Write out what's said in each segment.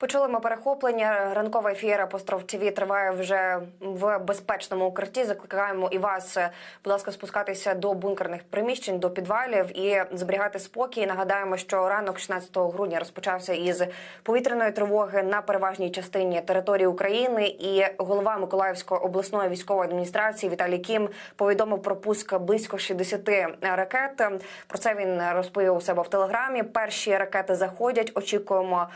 Почули ми перехоплення. Ранкова ефір Апостроф ТВ триває вже в безпечному укритті. Закликаємо і вас, будь ласка, спускатися до бункерних приміщень, до підвалів і зберігати спокій. Нагадаємо, що ранок 16 грудня розпочався із повітряної тривоги на переважній частині території України. І голова Миколаївської обласної військової адміністрації Віталій Кім повідомив про пуск близько 60 ракет. Про це він розповів у себе в телеграмі. Перші ракети заходять. Очікуємо.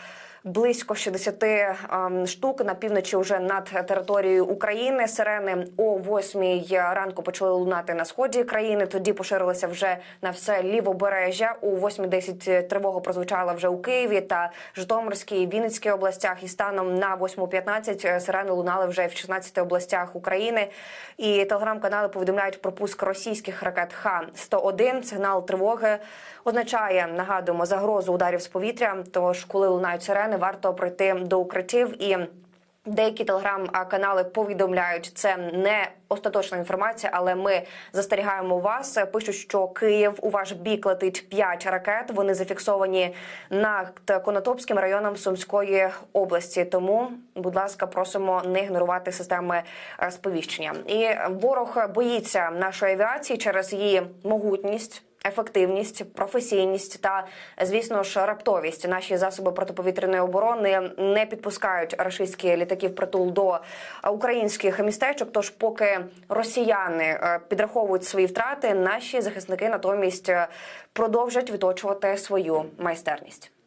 Близько 60 ем, штук на півночі вже над територією України. Сирени о 8 ранку почали лунати на сході країни. Тоді поширилися вже на все лівобережжя. У 8.10 тривога прозвучала вже у Києві та Житомирській Вінницькій областях. І станом на 8.15 сирени лунали вже в 16 областях України. І телеграм-канали повідомляють про пуск російських ракет Х-101. Сигнал тривоги означає, нагадуємо, загрозу ударів з повітря. Тож, коли лунають сирени, варто пройти до укриттів і. Деякі телеграм-канали повідомляють, це не остаточна інформація, але ми застерігаємо вас. Пишуть, що Київ у ваш бік летить 5 ракет. Вони зафіксовані над Конотопським районом Сумської області. Тому, будь ласка, просимо не ігнорувати системи сповіщення. І ворог боїться нашої авіації через її могутність ефективність, професійність та, звісно ж, раптовість. Наші засоби протиповітряної оборони не підпускають рашистські літаки в притул до українських містечок. Тож, поки росіяни е, підраховують свої втрати, наші захисники натомість е, продовжать відточувати свою майстерність.